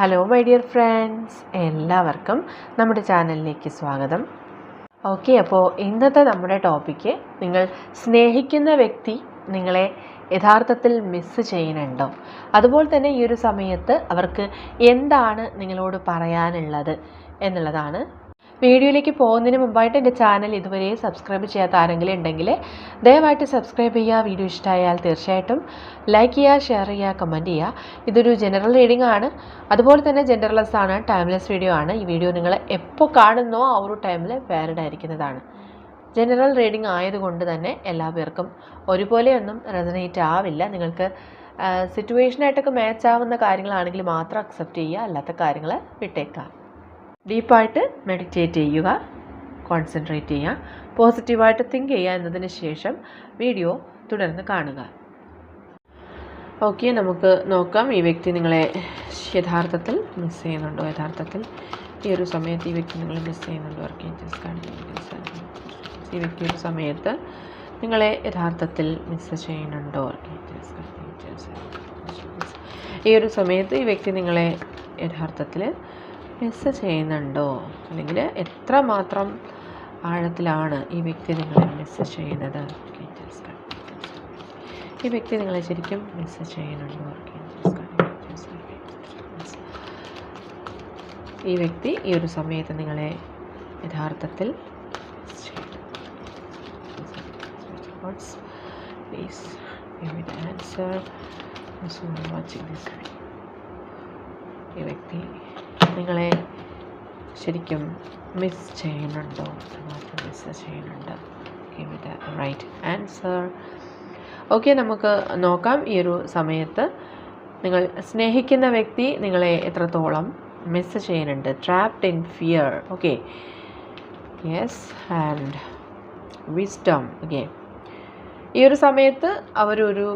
Hello my dear friends എല്ലാവർക്കും നമ്മുടെ ചാനലിലേക്ക് സ്വാഗതം. ഓക്കെ അപ്പോൾ ഇന്നത്തെ നമ്മുടെ ടോപ്പിക്ക് നിങ്ങൾ സ്നേഹിക്കുന്ന വ്യക്തി നിങ്ങളെ യഥാർത്ഥത്തിൽ മിസ്സ് ചെയ്യുന്നുണ്ടോ? അതുപോലെ തന്നെ ഈ ഒരു സമയത്ത് അവർക്ക് എന്താണ് നിങ്ങളോട് പറയാനുള്ളത് എന്നുള്ളതാണ് വീഡിയോയിലേക്ക് പോകുന്നതിന് മുമ്പായിട്ട് എന്റെ ചാനൽ ഇതുവരെ സബ്സ്ക്രൈബ് ചെയ്യാത്ത ആരെങ്കിലും ഉണ്ടെങ്കിൽ ദയവായിട്ട് സബ്സ്ക്രൈബ് ചെയ്യുക. വീഡിയോ ഇഷ്ടമായാൽ തീർച്ചയായിട്ടും ലൈക്ക് ചെയ്യുക ഷെയർ ചെയ്യുക കമന്റ് ചെയ്യുക. ഇതൊരു ജനറൽ റീഡിംഗ് ആണ്. അതുപോലെ തന്നെ ജെൻഡർലെസ് ആണ് ടൈംലെസ് വീഡിയോ ആണ്. ഈ വീഡിയോ നിങ്ങൾ എപ്പോൾ കാണുന്നോ ആ ഒരു ടൈമിൽ വാലിഡ് ആയിരിക്കുന്നതാണ്. ജനറൽ റീഡിംഗ് ആയതുകൊണ്ട് തന്നെ എല്ലാ പേർക്കും ഒരുപോലെയൊന്നും റെസനേറ്റ് ആവില്ല. നിങ്ങൾക്ക് സിറ്റുവേഷനായിട്ടൊക്കെ മാച്ച് ആവുന്ന കാര്യങ്ങളാണെങ്കിൽ മാത്രം അക്സെപ്റ്റ് ചെയ്യുക അല്ലാത്ത കാര്യങ്ങൾ വിട്ടേക്കാം ഡീപ്പായിട്ട് മെഡിറ്റേറ്റ് ചെയ്യുക കോൺസെൻട്രേറ്റ് ചെയ്യുക പോസിറ്റീവായിട്ട് തിങ്ക് ചെയ്യുക എന്നതിന് ശേഷം വീഡിയോ തുടർന്ന് കാണുക. ഓക്കെ നമുക്ക് നോക്കാം. ഈ വ്യക്തി നിങ്ങളെ യഥാർത്ഥത്തിൽ മിസ് ചെയ്യുന്നുണ്ടോ? യഥാർത്ഥത്തിൽ ഈ ഒരു സമയത്ത് ഈ വ്യക്തി നിങ്ങളെ മിസ് ചെയ്യുന്നുണ്ടോ? ആർക്കേഞ്ചൽസ് ഈ വ്യക്തി ഒരു സമയത്ത് നിങ്ങളെ യഥാർത്ഥത്തിൽ മിസ് ചെയ്യുന്നുണ്ടോ? ആർക്കേഞ്ചൽസ് ഈ ഒരു സമയത്ത് ഈ വ്യക്തി നിങ്ങളെ യഥാർത്ഥത്തിൽ മിസ് ചെയ്യുന്നുണ്ടോ? അല്ലെങ്കിൽ എത്ര മാത്രം ആഴത്തിലാണ് ഈ വ്യക്തി നിങ്ങളെ മിസ് ചെയ്യുന്നത്? ഈ വ്യക്തി നിങ്ങളെ ശരിക്കും മിസ് ചെയ്യുന്നുണ്ടോ? ഈ വ്യക്തി ഈ ഒരു സമയത്ത് നിങ്ങളെ യഥാർത്ഥത്തിൽ ഈ വ്യക്തി നിങ്ങളെ ശരിക്കും മിസ് ചെയ്യുന്നുണ്ടോ? മാത്രം മിസ് ചെയ്യുന്നുണ്ട്. റൈറ്റ് ആൻസർ ഓക്കെ നമുക്ക് നോക്കാം ഈ ഒരു സമയത്ത്. നിങ്ങൾ സ്നേഹിക്കുന്ന വ്യക്തി നിങ്ങളെ എത്രത്തോളം മിസ് ചെയ്യുന്നുണ്ട്? Trapped in fear okay yes and wisdom okay ഈ ഒരു സമയത്ത് അവരൊരു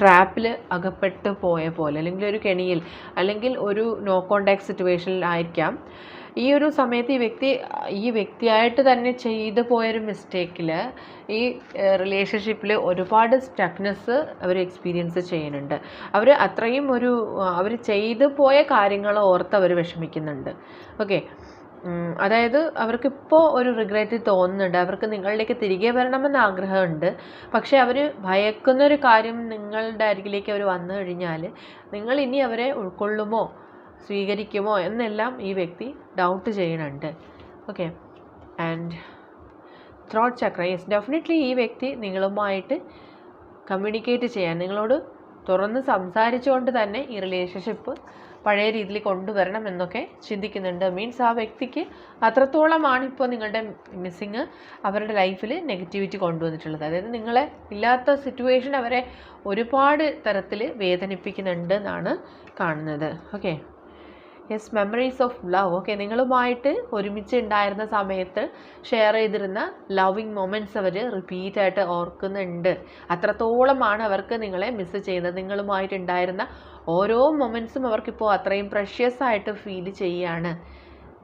ട്രാപ്പിൽ അകപ്പെട്ട് പോയ പോലെ അല്ലെങ്കിൽ ഒരു കെണിയിൽ അല്ലെങ്കിൽ ഒരു നോ കോണ്ടാക്ട് സിറ്റുവേഷനിൽ ആയിരിക്കാം. ഈ ഒരു സമയത്ത് ഈ വ്യക്തി ഈ വ്യക്തിയായിട്ട് തന്നെ ചെയ്തു പോയൊരു മിസ്റ്റേക്കിൽ ഈ റിലേഷൻഷിപ്പിൽ ഒരുപാട് സ്റ്റക്നെസ് അവർ എക്സ്പീരിയൻസ് ചെയ്യുന്നുണ്ട്. അവർ അത്രയും ഒരു അവർ ചെയ്തു പോയ കാര്യങ്ങൾ ഓർത്ത് അവർ വിഷമിക്കുന്നുണ്ട്. ഓക്കെ അതായത് അവർക്കിപ്പോൾ ഒരു റിഗ്രറ്റ് തോന്നുന്നുണ്ട്. അവർക്ക് നിങ്ങളിലേക്ക് തിരികെ വരണമെന്ന് ആഗ്രഹമുണ്ട്. പക്ഷേ അവർ ഭയക്കുന്നൊരു കാര്യം നിങ്ങളുടെ അരികിലേക്ക് അവർ വന്നു കഴിഞ്ഞാൽ നിങ്ങൾ ഇനി അവരെ ഉൾക്കൊള്ളുമോ സ്വീകരിക്കുമോ എന്നെല്ലാം ഈ വ്യക്തി ഡൗട്ട് ചെയ്യുന്നുണ്ട്. Okay and throat chakra yes definitely ഈ വ്യക്തി നിങ്ങളുമായിട്ട് കമ്മ്യൂണിക്കേറ്റ് ചെയ്യാൻ നിങ്ങളോട് തുറന്ന് സംസാരിച്ചുകൊണ്ട് തന്നെ ഈ റിലേഷൻഷിപ്പ് പഴയ രീതിയിൽ കൊണ്ടുവരണം എന്നൊക്കെ ചിന്തിക്കുന്നുണ്ട്. മീൻസ് ആ വ്യക്തിക്ക് അത്രത്തോളമാണ് ഇപ്പോൾ നിങ്ങളുടെ മിസ്സിങ് അവരുടെ ലൈഫിൽ നെഗറ്റിവിറ്റി കൊണ്ടുവന്നിട്ടുള്ളത്. അതായത് നിങ്ങളെ ഇല്ലാത്ത സിറ്റുവേഷൻ അവരെ ഒരുപാട് തരത്തിൽ വേദനിപ്പിക്കുന്നുണ്ട് എന്നാണ് കാണുന്നത്. Okay yes memories of love okay നിങ്ങളുമായിട്ട് ഒരുമിച്ച് ഉണ്ടായിരുന്ന സമയത്ത് ഷെയർ ചെയ്തിരുന്ന ലവിങ് മൊമെന്റ്സ് അവർ റിപ്പീറ്റായിട്ട് ഓർക്കുന്നുണ്ട്. അത്രത്തോളമാണ് അവർക്ക് നിങ്ങളെ മിസ്സ് ചെയ്യുന്നത് നിങ്ങളുമായിട്ട് ഉണ്ടായിരുന്ന ഓരോ മൊമെന്റ്സും അവർക്കിപ്പോൾ അത്രയും പ്രഷ്യസ് ആയിട്ട് ഫീൽ ചെയ്യുകയാണ്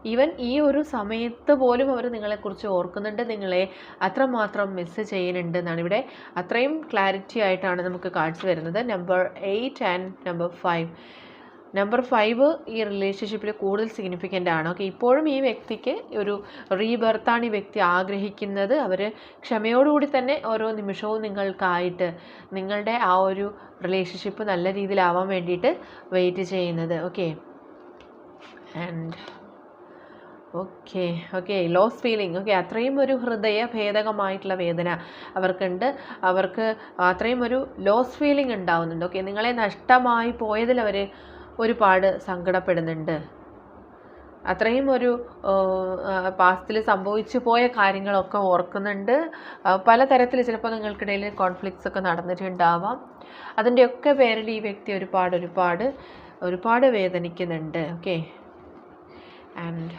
ഈവൻ ഈ ഒരു സമയത്ത് പോലും അവർ നിങ്ങളെക്കുറിച്ച് ഓർക്കുന്നുണ്ട് നിങ്ങളെ അത്രമാത്രം മിസ്സ് ചെയ്യുന്നുണ്ട് എന്നാണ്. ഇവിടെ അത്രയും ക്ലാരിറ്റി ആയിട്ടാണ് നമുക്ക് കാർഡ്സ് വരുന്നത്. Number eight and number five number five ഈ റിലേഷൻഷിപ്പിൽ കൂടുതൽ സിഗ്നിഫിക്കന്റ് ആണ്. ഓക്കെ ഇപ്പോഴും ഈ വ്യക്തിക്ക് ഒരു റീബർത്താണ് ഈ വ്യക്തി ആഗ്രഹിക്കുന്നത്. അവർ ക്ഷമയോടുകൂടി തന്നെ ഓരോ നിമിഷവും നിങ്ങൾക്കായിട്ട് നിങ്ങളുടെ ആ ഒരു റിലേഷൻഷിപ്പ് നല്ല രീതിയിലാവാൻ വേണ്ടിയിട്ട് വെയിറ്റ് ചെയ്യുന്നത്. Okay and okay okay loss feeling okay അത്രയും ഒരു ഹൃദയ ഭേദകമായിട്ടുള്ള വേദന അവർക്കുണ്ട്. അവർക്ക് അത്രയും ഒരു ലോസ് ഫീലിംഗ് ഉണ്ടാവുന്നുണ്ട്. ഓക്കെ നിങ്ങളെ നഷ്ടമായി പോയതിൽ അവർ ഒരുപാട് സങ്കടപ്പെടുന്നുണ്ട്. അത്രയും ഒരു പാസ്റ്റിൽ സംഭവിച്ചു പോയ കാര്യങ്ങളൊക്കെ ഓർക്കുന്നുണ്ട്. പലതരത്തിൽ ചിലപ്പോൾ നിങ്ങൾക്കിടയിൽ കോൺഫ്ലിക്ട്സ് ഒക്കെ നടന്നിട്ടുണ്ടാവാം. അതിന്റെയൊക്കെ പേരിൽ ഈ വ്യക്തി ഒരുപാട് ഒരുപാട് ഒരുപാട് വേദനിക്കുന്നുണ്ട്. ഓക്കെ? And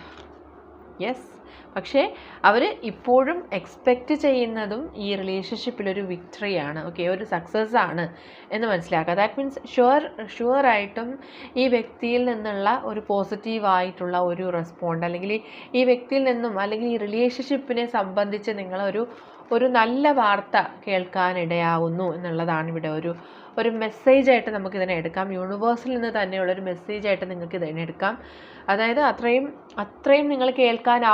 yes. പക്ഷേ അവർ ഇപ്പോഴും എക്സ്പെക്റ്റ് ചെയ്യുന്നതും ഈ റിലേഷൻഷിപ്പിലൊരു വിക്ടറിയാണ് ഓക്കെ ഒരു സക്സസ് ആണ് എന്ന് മനസ്സിലാക്കുക. ദാറ്റ് മീൻസ് ഷുവർ ഷുവറായിട്ടും ഈ വ്യക്തിയിൽ നിന്നുള്ള ഒരു പോസിറ്റീവായിട്ടുള്ള ഒരു റെസ്പോണ്ട് അല്ലെങ്കിൽ ഈ വ്യക്തിയിൽ നിന്നും അല്ലെങ്കിൽ ഈ റിലേഷൻഷിപ്പിനെ സംബന്ധിച്ച് നിങ്ങളൊരു ഒരു നല്ല വാർത്ത കേൾക്കാനിടയാവുന്നു എന്നുള്ളതാണ് ഇവിടെ ഒരു ഒരു മെസ്സേജായിട്ട് നമുക്കിതിനെ എടുക്കാം. യൂണിവേഴ്സിൽ നിന്ന് തന്നെയുള്ളൊരു മെസ്സേജായിട്ട് നിങ്ങൾക്ക് ഇതിനെ എടുക്കാം. അതായത് അത്രയും അത്രയും നിങ്ങൾ കേൾക്കാൻ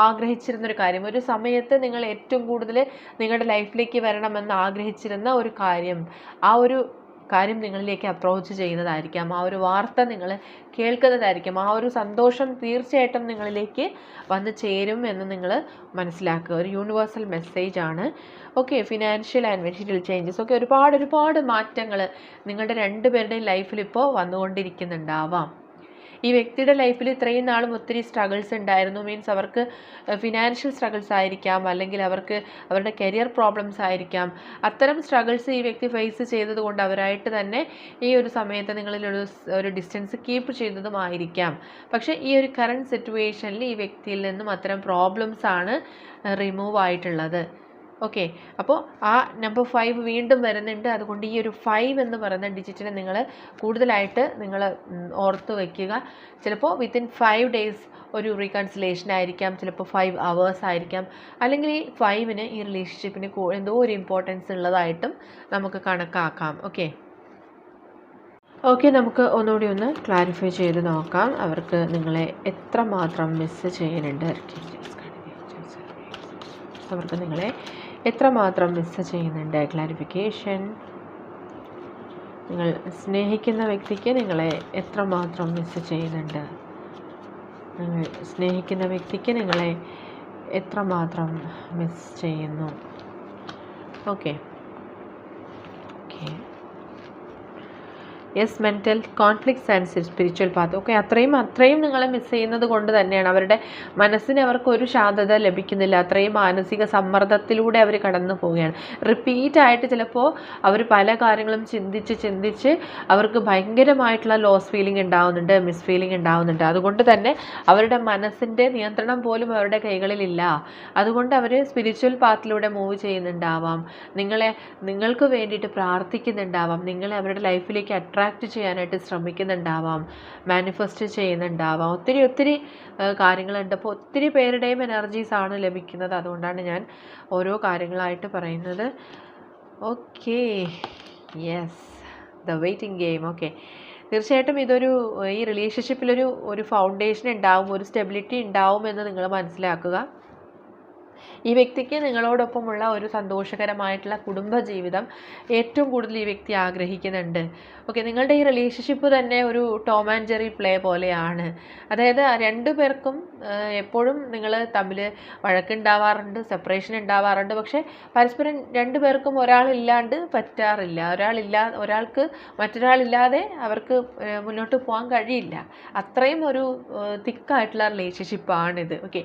ആഗ്രഹിച്ചിരുന്നൊരു കാര്യം. ഒരു സമയത്ത് നിങ്ങൾ ഏറ്റവും കൂടുതൽ നിങ്ങളുടെ ലൈഫിലേക്ക് വരണമെന്ന് ആഗ്രഹിച്ചിരുന്ന ഒരു കാര്യം ആ ഒരു കാര്യം നിങ്ങളിലേക്ക് അപ്രോച്ച് ചെയ്യുന്നതായിരിക്കാം. ആ ഒരു വാർത്ത നിങ്ങൾ കേൾക്കുന്നതായിരിക്കും. ആ ഒരു സന്തോഷം തീർച്ചയായിട്ടും നിങ്ങളിലേക്ക് വന്ന് ചേരും എന്ന് നിങ്ങൾ മനസ്സിലാക്കുക. ഒരു യൂണിവേഴ്സൽ മെസ്സേജ് ആണ്. Okay financial and material changes okay ഒരുപാട് ഒരുപാട് മാറ്റങ്ങൾ നിങ്ങളുടെ രണ്ടുപേരുടെയും ലൈഫിൽ ഇപ്പോൾ വന്നുകൊണ്ടിരിക്കുന്നുണ്ടാവാം. ഈ വ്യക്തിയുടെ ലൈഫിൽ ഇത്രയും നാളും ഒത്തിരി സ്ട്രഗിൾസ് ഉണ്ടായിരുന്നു. മീൻസ് അവർക്ക് ഫിനാൻഷ്യൽ സ്ട്രഗിൾസ് ആയിരിക്കാം. അല്ലെങ്കിൽ അവർക്ക് അവരുടെ കരിയർ പ്രോബ്ലംസ് ആയിരിക്കാം. അത്തരം സ്ട്രഗിൾസ് ഈ വ്യക്തി ഫേസ് ചെയ്തതുകൊണ്ട് അവരായിട്ട് തന്നെ ഈ ഒരു സമയത്ത് നിങ്ങളിലൊരു ഒരു ഡിസ്റ്റൻസ് കീപ്പ് ചെയ്തതുമായിരിക്കാം പക്ഷേ ഈ ഒരു കറണ്ട് സിറ്റുവേഷനിൽ ഈ വ്യക്തിയിൽ നിന്നും അത്തരം പ്രോബ്ലംസ് ആണ് റിമൂവ് ആയിട്ടുള്ളത്. ഓക്കെ അപ്പോൾ ആ നമ്പർ ഫൈവ് വീണ്ടും വരുന്നുണ്ട്. അതുകൊണ്ട് ഈ ഒരു ഫൈവ് എന്ന് പറയുന്ന ഡിജിറ്റിനെ നിങ്ങൾ കൂടുതലായിട്ട് നിങ്ങൾ ഓർത്ത് വയ്ക്കുക ചിലപ്പോൾ വിത്തിൻ ഫൈവ് ഡേയ്സ് ഒരു റീകൺസിലേഷൻ ആയിരിക്കാം. ചിലപ്പോൾ ഫൈവ് അവേഴ്സ് ആയിരിക്കാം. അല്ലെങ്കിൽ ഈ ഫൈവിന് ഈ റിലേഷൻഷിപ്പിന് എന്തോ ഒരു ഇമ്പോർട്ടൻസ് ഉള്ളതായിട്ടും നമുക്ക് കണക്കാക്കാം. ഓക്കെ ഓക്കെ നമുക്ക് ഒന്നുകൂടി ഒന്ന് ക്ലാരിഫൈ ചെയ്ത് നോക്കാം. അവർക്ക് നിങ്ങളെ എത്രമാത്രം മിസ്സ് ചെയ്യുന്നുണ്ട്. അവർക്ക് നിങ്ങളെ എത്രമാത്രം മിസ്സ് ചെയ്യുന്നുണ്ട്? ക്ലാരിഫിക്കേഷൻ നിങ്ങൾ സ്നേഹിക്കുന്ന വ്യക്തിക്ക് നിങ്ങളെ എത്രമാത്രം മിസ്സ് ചെയ്യുന്നുണ്ട്? നിങ്ങൾ സ്നേഹിക്കുന്ന വ്യക്തിക്ക് നിങ്ങളെ എത്രമാത്രം മിസ് ചെയ്യുന്നു? Okay okay yes mental conflicts and spiritual path okay അത്രയും അത്രയും നിങ്ങളെ മിസ് ചെയ്യുന്നത് കൊണ്ട് തന്നെയാണ് അവരുടെ മനസ്സിന് അവർക്ക് ഒരു ശാന്തത ലഭിക്കുന്നില്ല. അത്രയും മാനസിക സമ്മർദ്ദത്തിലൂടെ അവർ കടന്നു പോവുകയാണ്. റിപ്പീറ്റ് ആയിട്ട് ചിലപ്പോൾ അവർ പല കാര്യങ്ങളും ചിന്തിച്ച് ചിന്തിച്ച് അവർക്ക് ഭയങ്കരമായിട്ടുള്ള ലോസ് ഫീലിംഗ് ഉണ്ടാവുന്നുണ്ട് മിസ് ഫീലിംഗ് ഉണ്ടാവുന്നുണ്ട്. അതുകൊണ്ട് തന്നെ അവരുടെ മനസ്സിന്റെ നിയന്ത്രണം പോലും അവരുടെ കൈകളിലില്ല. അതുകൊണ്ട് അവർ സ്പിരിച്വൽ പാത്തിലൂടെ മൂവ് ചെയ്യുന്നുണ്ടാവാം. നിങ്ങളെ നിങ്ങൾക്ക് വേണ്ടിയിട്ട് പ്രാർത്ഥിക്കുന്നുണ്ടാവാം. നിങ്ങളെ അവരുടെ ലൈഫിലേക്ക് അട്രാക്ട് ചെയ്യാനായിട്ട് ശ്രമിക്കുന്നുണ്ടാവാം മാനിഫെസ്റ്റ് ചെയ്യുന്നുണ്ടാവാം. ഒത്തിരി ഒത്തിരി കാര്യങ്ങളുണ്ട്. അപ്പോൾ ഒത്തിരി പേരുടെയും എനർജീസ് ആണ് ലഭിക്കുന്നത്. അതുകൊണ്ടാണ് ഞാൻ ഓരോ കാര്യങ്ങളായിട്ട് പറയുന്നത്. Okay yes the waiting game okay തീർച്ചയായിട്ടും ഇതൊരു ഈ റിലേഷൻഷിപ്പിലൊരു ഒരു ഫൗണ്ടേഷൻ ഉണ്ടാവും ഒരു സ്റ്റെബിലിറ്റി ഉണ്ടാവും എന്ന് നിങ്ങൾ മനസ്സിലാക്കുക. ഈ വ്യക്തിക്ക് നിങ്ങളോടൊപ്പമുള്ള ഒരു സന്തോഷകരമായിട്ടുള്ള കുടുംബജീവിതം ഏറ്റവും കൂടുതൽ ഈ വ്യക്തി ആഗ്രഹിക്കുന്നുണ്ട്. ഓക്കെ നിങ്ങളുടെ ഈ റിലേഷൻഷിപ്പ് തന്നെ ഒരു ടോം ആൻഡ് ജെറി പ്ലേ പോലെയാണ്. അതായത് രണ്ടു പേർക്കും എപ്പോഴും നിങ്ങൾ തമ്മിൽ വഴക്കുണ്ടാവാറുണ്ട് സെപ്പറേഷൻ ഉണ്ടാവാറുണ്ട്. പക്ഷേ പരസ്പരം രണ്ടു പേർക്കും ഒരാളില്ലാണ്ട് പറ്റാറില്ല. ഒരാളില്ലാ ഒരാൾക്ക് മറ്റൊരാളില്ലാതെ അവർക്ക് മുന്നോട്ട് പോകാൻ കഴിയില്ല. അത്രയും ഒരു തിക്കായിട്ടുള്ള റിലേഷൻഷിപ്പാണിത് ഓക്കെ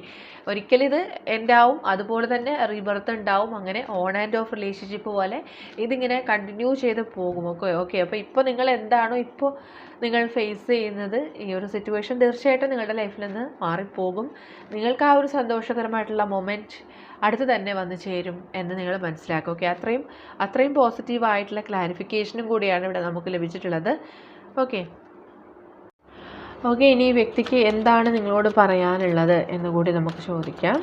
ഒരിക്കലും ഇത് എൻഡാവും അതുപോലെ തന്നെ റീബർത്ത് ഉണ്ടാവും. അങ്ങനെ ഓൺ ആൻഡ് ഓഫ് റിലേഷൻഷിപ്പ് പോലെ ഇതിങ്ങനെ കണ്ടിന്യൂ ചെയ്ത് പോകും. ഓക്കെ ഓക്കെ അപ്പോൾ ഇപ്പോൾ നിങ്ങൾ എന്താണോ ഇപ്പോൾ നിങ്ങൾ ഫേസ് ചെയ്യുന്നത് ഈ ഒരു സിറ്റുവേഷൻ തീർച്ചയായിട്ടും നിങ്ങളുടെ ലൈഫിൽ നിന്ന് മാറിപ്പോകും. നിങ്ങൾക്ക് ആ ഒരു സന്തോഷകരമായിട്ടുള്ള മൊമെന്റ് അടുത്ത് തന്നെ വന്നു ചേരും എന്ന് നിങ്ങൾ മനസ്സിലാക്കും. ഓക്കെ അത്രയും അത്രയും പോസിറ്റീവായിട്ടുള്ള ക്ലാരിഫിക്കേഷനും കൂടിയാണ് ഇവിടെ നമുക്ക് ലഭിച്ചിട്ടുള്ളത്. ഓക്കെ ഓക്കെ ഇനി ഈ വ്യക്തിക്ക് എന്താണ് നിങ്ങളോട് പറയാനുള്ളത് എന്ന് കൂടി നമുക്ക് ചോദിക്കാം.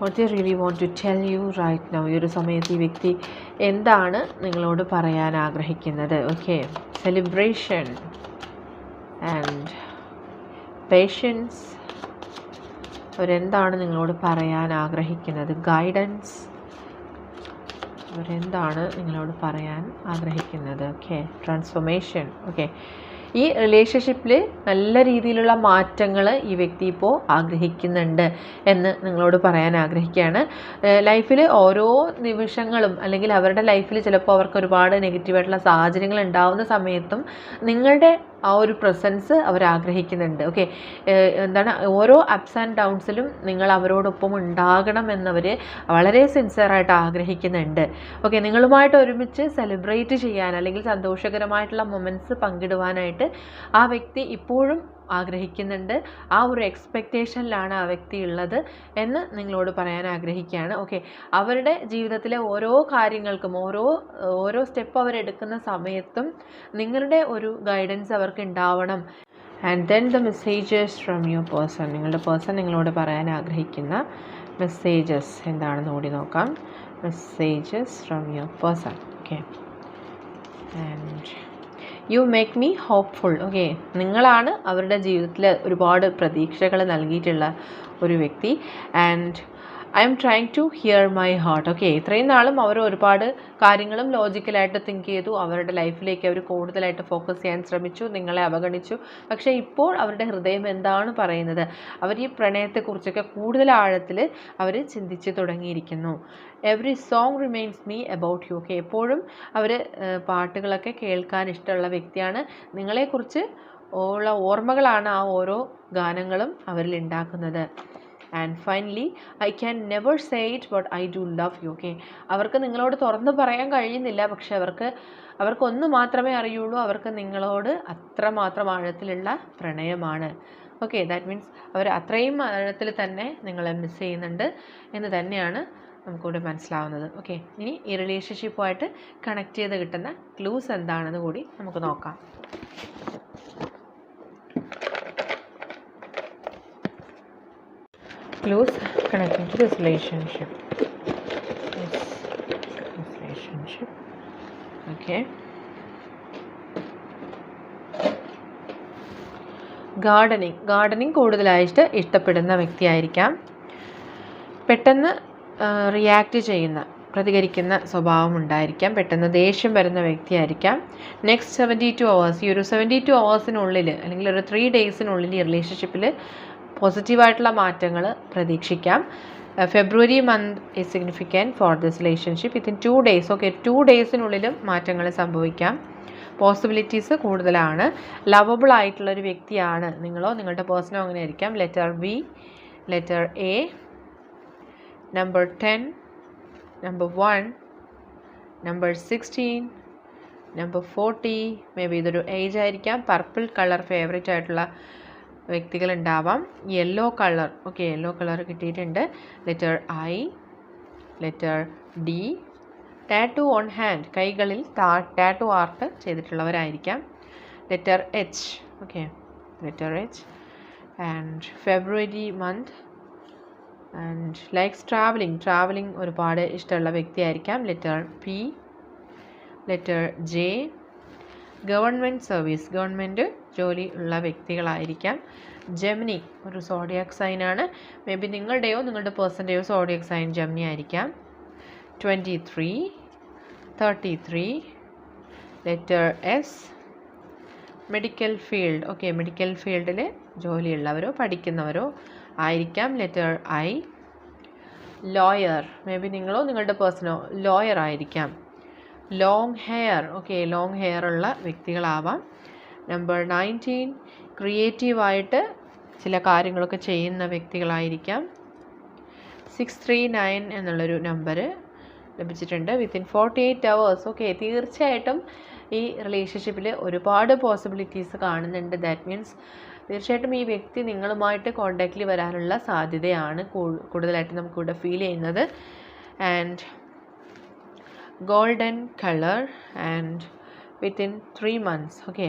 What you really want to tell you right now ഈ ഒരു സമയത്ത് ഈ വ്യക്തി എന്താണ് നിങ്ങളോട് പറയാൻ ആഗ്രഹിക്കുന്നത്? ഓക്കെ സെലിബ്രേഷൻ ആൻഡ് പേഷ്യൻസ് അവരെന്താണ് നിങ്ങളോട് പറയാൻ ആഗ്രഹിക്കുന്നത്? ഗൈഡൻസ് അവരെന്താണ് നിങ്ങളോട് പറയാൻ ആഗ്രഹിക്കുന്നത്? ഓക്കെ ട്രാൻസ്ഫോർമേഷൻ ഓക്കെ ഈ റിലേഷൻഷിപ്പിൽ നല്ല രീതിയിലുള്ള മാറ്റങ്ങൾ ഈ വ്യക്തി ഇപ്പോൾ ആഗ്രഹിക്കുന്നുണ്ട് എന്ന് നിങ്ങളോട് പറയാൻ ആഗ്രഹിക്കുകയാണ്. ലൈഫിൽ ഓരോ നിമിഷങ്ങളും അല്ലെങ്കിൽ അവരുടെ ലൈഫിൽ ചിലപ്പോൾ അവർക്ക് ഒരുപാട് നെഗറ്റീവായിട്ടുള്ള സാഹചര്യങ്ങൾ ഉണ്ടാവുന്ന സമയത്തും നിങ്ങളുടെ ആ ഒരു പ്രസൻസ് അവർ ആഗ്രഹിക്കുന്നുണ്ട്. ഓക്കെ എന്താണ്? ഓരോ അപ്സ് ആൻഡ് ഡൗൺസിലും നിങ്ങൾ അവരോടൊപ്പം ഉണ്ടാകണം എന്നവർ വളരെ സിൻസിയറായിട്ട് ആഗ്രഹിക്കുന്നുണ്ട്. ഓക്കെ നിങ്ങളുമായിട്ട് ഒരുമിച്ച് സെലിബ്രേറ്റ് ചെയ്യാൻ അല്ലെങ്കിൽ സന്തോഷകരമായിട്ടുള്ള മൊമെന്റ്സ് പങ്കിടുവാനായിട്ട് ആ വ്യക്തി ഇപ്പോഴും ആഗ്രഹിക്കുന്നുണ്ട്. ആ ഒരു എക്സ്പെക്റ്റേഷനിലാണ് ആ വ്യക്തി ഉള്ളത് എന്ന് നിങ്ങളോട് പറയാൻ ആഗ്രഹിക്കുകയാണ്. ഓക്കെ അവരുടെ ജീവിതത്തിലെ ഓരോ കാര്യങ്ങൾക്കും ഓരോ ഓരോ സ്റ്റെപ്പ് അവരെടുക്കുന്ന സമയത്തും നിങ്ങളുടെ ഒരു ഗൈഡൻസ് അവർക്ക് ഉണ്ടാവണം. And then the messages from your person നിങ്ങളുടെ പേഴ്സൺ നിങ്ങളോട് പറയാൻ ആഗ്രഹിക്കുന്ന മെസ്സേജസ് എന്താണെന്ന് കൂടി നോക്കാം. Messages from your person okay and you make me hopeful okay നിങ്ങളാണ് അവരുടെ ജീവിതത്തിൽ ഒരുപാട് പ്രതീക്ഷകൾ നൽകിയിട്ടുള്ള ഒരു വ്യക്തി. And I'm trying to hear my heart okay ഇത്രയും നാളും അവർ ഒരുപാട് കാര്യങ്ങളും ലോജിക്കലായിട്ട് തിങ്ക് ചെയ്തു. അവരുടെ ലൈഫിലേക്ക് അവർ കൂടുതലായിട്ട് ഫോക്കസ് ചെയ്യാൻ ശ്രമിച്ചു. നിങ്ങളെ അവഗണിച്ചു. പക്ഷേ ഇപ്പോൾ അവരുടെ ഹൃദയം എന്താണ് പറയുന്നത്? അവർ ഈ പ്രണയത്തെക്കുറിച്ചൊക്കെ കൂടുതൽ ആഴത്തിൽ അവർ ചിന്തിച്ച് തുടങ്ങിയിരിക്കുന്നു. Every song reminds me about you okay എപ്പോഴും അവർ പാട്ടുകളൊക്കെ കേൾക്കാൻ ഇഷ്ടമുള്ള വ്യക്തിയാണ്. നിങ്ങളെക്കുറിച്ച് ഉള്ള ഓർമ്മകളാണ് ആ ഓരോ ഗാനങ്ങളും അവരിൽ ഉണ്ടാക്കുന്നത്. And finally I can never say it but I do love you okay അവർക്ക് നിങ്ങളോട് തുറന്ന് പറയാൻ കഴിയുന്നില്ല പക്ഷെ അവർക്ക് അവർക്കൊന്ന് മാത്രമേ അറിയുള്ളൂ അവർക്ക് നിങ്ങളോട് അത്രമാത്രം ആഴത്തിലുള്ള പ്രണയമാണ്. ഓക്കെ ദാറ്റ് മീൻസ് അവർ അത്രയും ആഴത്തിൽ തന്നെ നിങ്ങളെ മിസ് ചെയ്യുന്നുണ്ട് എന്ന് തന്നെയാണ് നമുക്കിവിടെ മനസ്സിലാവുന്നത് ഓക്കെ ഇനി ഈ റിലേഷൻഷിപ്പുമായിട്ട് കണക്ട് ചെയ്ത് കിട്ടുന്ന ക്ലൂസ് എന്താണെന്ന് കൂടി നമുക്ക് നോക്കാം. Clues connecting to this relationship. This, this relationship. Okay. Gardening gardening കൂടുതലായിട്ട് ഇഷ്ടപ്പെടുന്ന വ്യക്തിയായിരിക്കാം പെട്ടെന്ന് റിയാക്റ്റ് ചെയ്യുന്ന പ്രതികരിക്കുന്ന സ്വഭാവം ഉണ്ടായിരിക്കാം പെട്ടെന്ന് ദേഷ്യം വരുന്ന വ്യക്തിയായിരിക്കാം നെക്സ്റ്റ് സെവന്റി ടു അവേഴ്സ് ഈ ഒരു സെവന്റി ടു അവേഴ്സിനുള്ളിൽ അല്ലെങ്കിൽ ഒരു ത്രീ ഡേയ്സിനുള്ളിൽ ഈ റിലേഷൻഷിപ്പിൽ പോസിറ്റീവായിട്ടുള്ള മാറ്റങ്ങൾ പ്രതീക്ഷിക്കാം. February month is significant for this relationship within two days okay two ഡേയ്സിനുള്ളിലും മാറ്റങ്ങൾ സംഭവിക്കാം. പോസിബിലിറ്റീസ് കൂടുതലാണ്. ലവബിൾ ആയിട്ടുള്ള ഒരു വ്യക്തിയാണ് നിങ്ങളോ നിങ്ങളുടെ പേഴ്സണോ അങ്ങനെ ആയിരിക്കാം. Letter B letter A number ten number one number sixteen number forty maybe ഇതൊരു ഏജ് ആയിരിക്കാം. പർപ്പിൾ കളർ ഫേവറേറ്റ് ആയിട്ടുള്ള വ്യക്തികളുണ്ടാവാം. Yellow colour okay yellow colour കിട്ടിയിട്ടുണ്ട്. Letter I letter D tattoo on hand കൈകളിൽ tattoo art ചെയ്തിട്ടുള്ളവരായിരിക്കാം. Letter H okay letter H and February month and likes travelling travelling ഒരുപാട് ഇഷ്ടമുള്ള വ്യക്തിയായിരിക്കാം. Letter P letter J government service government ജോലി ഉള്ള വ്യക്തികളായിരിക്കാം. Gemini ഒരു zodiac സൈനാണ്. Maybe നിങ്ങളുടെയോ നിങ്ങളുടെ പേഴ്സന്റെയോ സോഡിയാക് സൈൻ ജെമിനി ആയിരിക്കാം. Twenty three thirty three letter S medical field. Okay medical ഫീൽഡിൽ ജോലിയുള്ളവരോ പഠിക്കുന്നവരോ ആയിരിക്കാം. Letter I lawyer. May be നിങ്ങളോ നിങ്ങളുടെ പേഴ്സണോ ലോയർ ആയിരിക്കാം. Long hair. Okay long hair ഉള്ള വ്യക്തികളാവാം. നമ്പർ നയന്റീൻ ക്രിയേറ്റീവായിട്ട് ചില കാര്യങ്ങളൊക്കെ ചെയ്യുന്ന വ്യക്തികളായിരിക്കാം. സിക്സ് ത്രീ നയൻ എന്നുള്ളൊരു നമ്പർ ലഭിച്ചിട്ടുണ്ട്. Within forty eight hours okay തീർച്ചയായിട്ടും ഈ റിലേഷൻഷിപ്പിൽ ഒരുപാട് പോസിബിലിറ്റീസ് കാണുന്നുണ്ട്. ദാറ്റ് മീൻസ് തീർച്ചയായിട്ടും ഈ വ്യക്തി നിങ്ങളുമായിട്ട് കോണ്ടാക്റ്റിൽ വരാനുള്ള സാധ്യതയാണ് കൂടുതലായിട്ട് നമുക്കിവിടെ ഫീൽ ചെയ്യുന്നത്. And golden colour and within three months okay